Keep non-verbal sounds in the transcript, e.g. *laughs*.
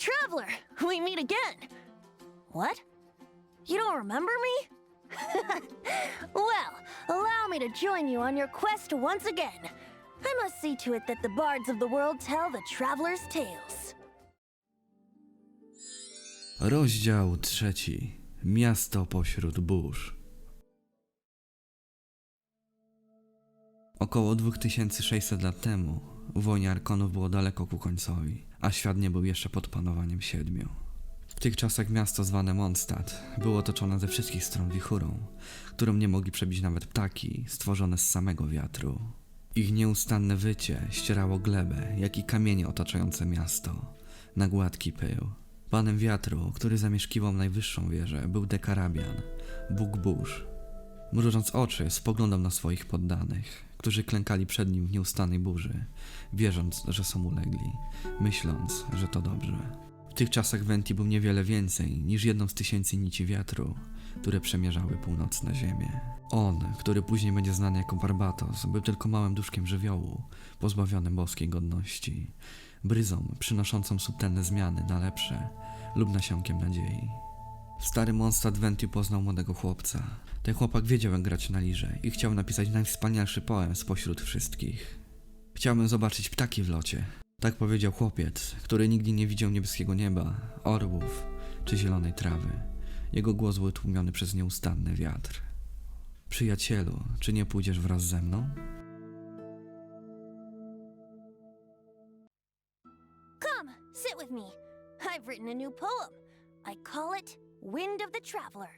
Traveler, we meet again. What? You don't remember me? *laughs* well, allow me to join you on your quest once again. I must see to it that the bards of the world tell the traveler's tales. Rozdział trzeci. Miasto pośród burz. Około 2600 lat temu wojnie Arkonów było daleko ku końcowi, a świat nie był jeszcze pod panowaniem siedmiu. W tych czasach miasto zwane Mondstadt było otoczone ze wszystkich stron wichurą, którą nie mogli przebić nawet ptaki stworzone z samego wiatru. Ich nieustanne wycie ścierało glebę, jak i kamienie otaczające miasto, na gładki pył. Panem wiatru, który zamieszkiwał najwyższą wieżę, był Dekarabian, Bóg burz. Mrużąc oczy, spoglądał na swoich poddanych, którzy klękali przed nim w nieustannej burzy, wierząc, że są ulegli, myśląc, że to dobrze. W tych czasach Venti był niewiele więcej niż jedną z tysięcy nici wiatru, które przemierzały północne ziemię. On, który później będzie znany jako Barbatos, był tylko małym duszkiem żywiołu, pozbawionym boskiej godności, bryzą przynoszącą subtelne zmiany na lepsze lub nasionkiem nadziei. W starym Mondstadt Venti poznał młodego chłopca. Ten chłopak wiedział jak grać na lirze i chciał napisać najwspanialszy poem spośród wszystkich. Chciałbym zobaczyć ptaki w locie. Tak powiedział chłopiec, który nigdy nie widział niebieskiego nieba, orłów czy zielonej trawy. Jego głos był tłumiony przez nieustanny wiatr. Przyjacielu, czy nie pójdziesz wraz ze mną? Come, sit with me. I've written a new poem. I call it Wind of the Traveler.